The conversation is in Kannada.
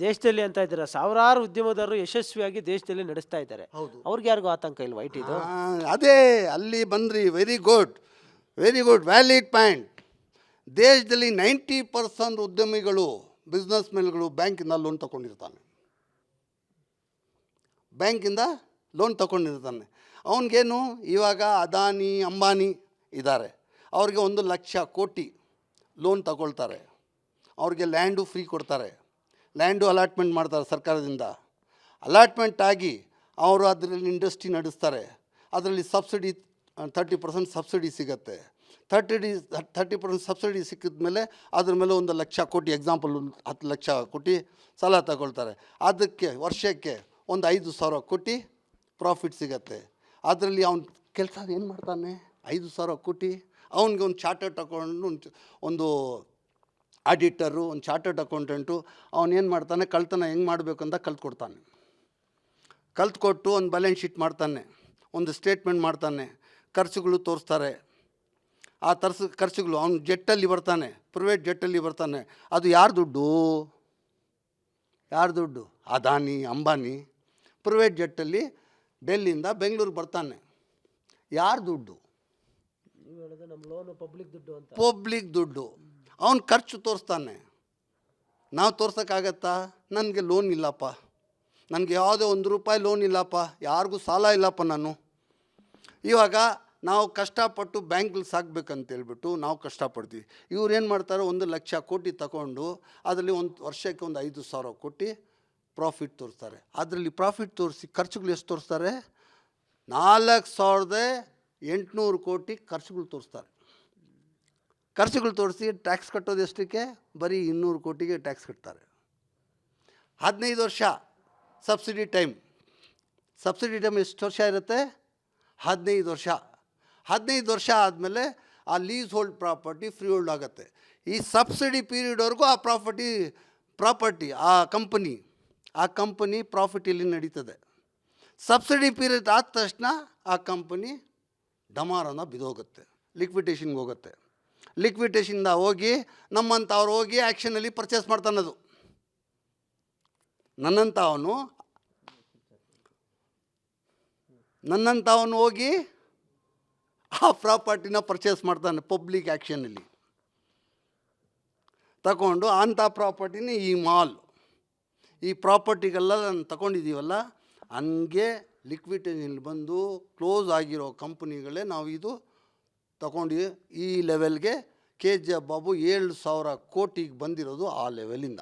ದೇಶದಲ್ಲಿ ಅಂತ ಇದ್ದೀರಾ. ಸಾವಿರಾರು ಉದ್ಯಮದಾರರು ಯಶಸ್ವಿಯಾಗಿ ದೇಶದಲ್ಲಿ ನಡೆಸ್ತಾ ಇದ್ದಾರೆ. ಹೌದು. ಅವ್ರಿಗೆ ಯಾರಿಗೂ ಆತಂಕ ಇಲ್ವಾ ಐ ಇದು? ಆ, ಅದೇ ಅಲ್ಲಿ ಬಂದ್ರಿ very good very good valid point ದೇಶದಲ್ಲಿ ನೈಂಟಿ ಪರ್ಸೆಂಟ್ ಉದ್ಯಮಿಗಳು ಬಿಸ್ನೆಸ್ ಮೆನ್ಗಳು ಬ್ಯಾಂಕಿಂದ ಲೋನ್ ತಗೊಂಡಿರ್ತಾನೆ. ಬ್ಯಾಂಕಿಂದ ಲೋನ್ ತಗೊಂಡಿರ್ತಾನೆ. ಅವನಿಗೇನು ಇವಾಗ ಅದಾನಿ ಅಂಬಾನಿ ಇದ್ದಾರೆ ಅವ್ರಿಗೆ ಒಂದು ಲಕ್ಷ ಕೋಟಿ ಲೋನ್ ತಗೊಳ್ತಾರೆ. ಅವ್ರಿಗೆ ಲ್ಯಾಂಡು ಫ್ರೀ ಕೊಡ್ತಾರೆ. ಲ್ಯಾಂಡು ಅಲಾಟ್ಮೆಂಟ್ ಮಾಡ್ತಾರೆ ಸರ್ಕಾರದಿಂದ. ಅಲಾಟ್ಮೆಂಟ್ ಆಗಿ ಅವರು ಅದರಲ್ಲಿ ಇಂಡಸ್ಟ್ರಿ ನಡೆಸ್ತಾರೆ. ಅದರಲ್ಲಿ ಸಬ್ಸಿಡಿ ತರ್ಟಿ ಪರ್ಸೆಂಟ್ ಸಬ್ಸಿಡಿ ಸಿಗುತ್ತೆ. ತರ್ಟಿ ಡಿ ತರ್ಟಿ ಪರ್ಸೆಂಟ್ ಸಬ್ಸಿಡಿ ಸಿಕ್ಕಿದ ಮೇಲೆ ಅದ್ರ ಮೇಲೆ ಒಂದು ಲಕ್ಷ ಕೋಟಿ ಎಕ್ಸಾಂಪಲ್ ಒಂದು ಹತ್ತು ಲಕ್ಷ ಕೋಟಿ ಸಾಲ ತಗೊಳ್ತಾರೆ. ಅದಕ್ಕೆ ವರ್ಷಕ್ಕೆ ಒಂದು ಐದು ಸಾವಿರ ಕೋಟಿ ಪ್ರಾಫಿಟ್ ಸಿಗತ್ತೆ. ಅದರಲ್ಲಿ ಅವ್ನು ಕೆಲಸ ಏನು ಮಾಡ್ತಾನೆ? ಐದು ಸಾವಿರ ಕೋಟಿ. ಅವನಿಗೆ ಒಂದು ಚಾರ್ಟರ್ ತಗೊಂಡು ಒಂದು ಒಂದು ಆಡಿಟರು ಒಂದು ಚಾರ್ಟರ್ಡ್ ಅಕೌಂಟೆಂಟು ಅವನೇನು ಮಾಡ್ತಾನೆ ಕಳ್ತನ ಹೆಂಗೆ ಮಾಡಬೇಕು ಅಂತ ಕಲ್ತ್ಕೊಡ್ತಾನೆ ಕಲ್ತ್ಕೊಟ್ಟು ಒಂದು ಬ್ಯಾಲೆನ್ಸ್ ಶೀಟ್ ಮಾಡ್ತಾನೆ ಒಂದು ಸ್ಟೇಟ್ಮೆಂಟ್ ಮಾಡ್ತಾನೆ ಖರ್ಚುಗಳು ತೋರಿಸ್ತಾರೆ. ಆ ತರ್ಸ ಖರ್ಚುಗಳು ಅವ್ನು ಜೆಟ್ಟಲ್ಲಿ ಬರ್ತಾನೆ ಪ್ರೈವೇಟ್ ಜೆಟ್ಟಲ್ಲಿ ಬರ್ತಾನೆ ಅದು ಯಾರು ದುಡ್ಡು? ಯಾರು ದುಡ್ಡು? ಅದಾನಿ ಅಂಬಾನಿ. ಪ್ರೈವೇಟ್ ಜೆಟ್ಟಲ್ಲಿ ಡೆಲ್ಲಿಯಿಂದ ಬೆಂಗಳೂರಿಗೆ ಬರ್ತಾನೆ. ಯಾರು ದುಡ್ಡು? ಪಬ್ಲಿಕ್ ದುಡ್ಡು ಪಬ್ಲಿಕ್ ದುಡ್ಡು. ಅವನು ಖರ್ಚು ತೋರಿಸ್ತಾನೆ. ನಾವು ತೋರ್ಸೋಕ್ಕಾಗತ್ತಾ? ನನಗೆ ಲೋನ್ ಇಲ್ಲಪ್ಪ. ನನಗೆ ಯಾವುದೇ ಒಂದು ರೂಪಾಯಿ ಲೋನ್ ಇಲ್ಲಪ್ಪ. ಯಾರಿಗೂ ಸಾಲ ಇಲ್ಲಪ್ಪ ನಾನು. ಇವಾಗ ನಾವು ಕಷ್ಟಪಟ್ಟು ಬ್ಯಾಂಕಲ್ಲಿ ಸಾಕ್ಬೇಕಂತ ಹೇಳ್ಬಿಟ್ಟು ನಾವು ಕಷ್ಟಪಡ್ತೀವಿ. ಇವ್ರು ಏನು ಮಾಡ್ತಾರೆ? ಒಂದು ಲಕ್ಷ ಕೋಟಿ ತಗೊಂಡು ಅದರಲ್ಲಿ ಒಂದು ವರ್ಷಕ್ಕೆ ಒಂದು ಐದು ಸಾವಿರ ಕೋಟಿ ಪ್ರಾಫಿಟ್ ತೋರಿಸ್ತಾರೆ. ಅದರಲ್ಲಿ ಪ್ರಾಫಿಟ್ ತೋರಿಸಿ ಖರ್ಚುಗಳು ಎಷ್ಟು ತೋರಿಸ್ತಾರೆ? ನಾಲ್ಕು ಸಾವಿರದ ಎಂಟುನೂರು ಕೋಟಿ ಖರ್ಚುಗಳು ತೋರಿಸ್ತಾರೆ. ಖರ್ಚುಗಳು ತೋರಿಸಿ ಟ್ಯಾಕ್ಸ್ ಕಟ್ಟೋದು ಎಷ್ಟಕ್ಕೆ? ಬರೀ ಇನ್ನೂರು ಕೋಟಿಗೆ ಟ್ಯಾಕ್ಸ್ ಕಟ್ತಾರೆ. ಹದಿನೈದು ವರ್ಷ ಸಬ್ಸಿಡಿ ಟೈಮ್. ಸಬ್ಸಿಡಿ ಟೈಮ್ ಎಷ್ಟು ವರ್ಷ ಇರುತ್ತೆ? ಹದಿನೈದು ವರ್ಷ. ಹದಿನೈದು ವರ್ಷ ಆದಮೇಲೆ ಆ lease hold property free hold ಆಗುತ್ತೆ. ಈ ಸಬ್ಸಿಡಿ ಪೀರಿಯಡ್ವರೆಗೂ ಆ ಪ್ರಾಪರ್ಟಿ ಪ್ರಾಪರ್ಟಿ, ಆ ಕಂಪನಿ ಆ ಕಂಪನಿ ಪ್ರಾಫಿಟಲ್ಲಿ ನಡೀತದೆ. ಸಬ್ಸಿಡಿ ಪೀರಿಯಡ್ ಆದ ತಕ್ಷಣ ಆ ಕಂಪನಿ ಡಮಾರನ ಬಿದೋಗುತ್ತೆ. ಲಿಕ್ವಿಡೇಷನ್ಗೆ ಹೋಗುತ್ತೆ. ಲಿಕ್ವಿಡೇಷನ್ದ ಹೋಗಿ ನಮ್ಮಂಥವ್ರು ಹೋಗಿ ಆ್ಯಕ್ಷನಲ್ಲಿ ಪರ್ಚೇಸ್ ಮಾಡ್ತಾನದು. ನನ್ನಂಥ ಅವನು ನನ್ನಂಥ ಅವನು ಹೋಗಿ ಆ ಪ್ರಾಪರ್ಟಿನ ಪರ್ಚೇಸ್ ಮಾಡ್ತಾನೆ ಪಬ್ಲಿಕ್ ಆ್ಯಕ್ಷನಲ್ಲಿ ತಗೊಂಡು ಅಂಥ ಪ್ರಾಪರ್ಟಿನೇ ಈ ಮಾಲ್ ಈ ಪ್ರಾಪರ್ಟಿಗೆಲ್ಲ ನಾನು ತಗೊಂಡಿದ್ದೀವಲ್ಲ ಹಂಗೆ ಲಿಕ್ವಿಡೇಷನ್ ಬಂದು ಕ್ಲೋಸ್ ಆಗಿರೋ ಕಂಪ್ನಿಗಳೇ ನಾವು ಇದು ತಗೊಂಡು ಈ ಲೆವೆಲ್ಗೆ ಕೆ ಜಿ ಎಫ್ ಬಾಬು ಏಳು ಸಾವಿರ ಕೋಟಿಗೆ ಬಂದಿರೋದು ಆ ಲೆವೆಲಿಂದ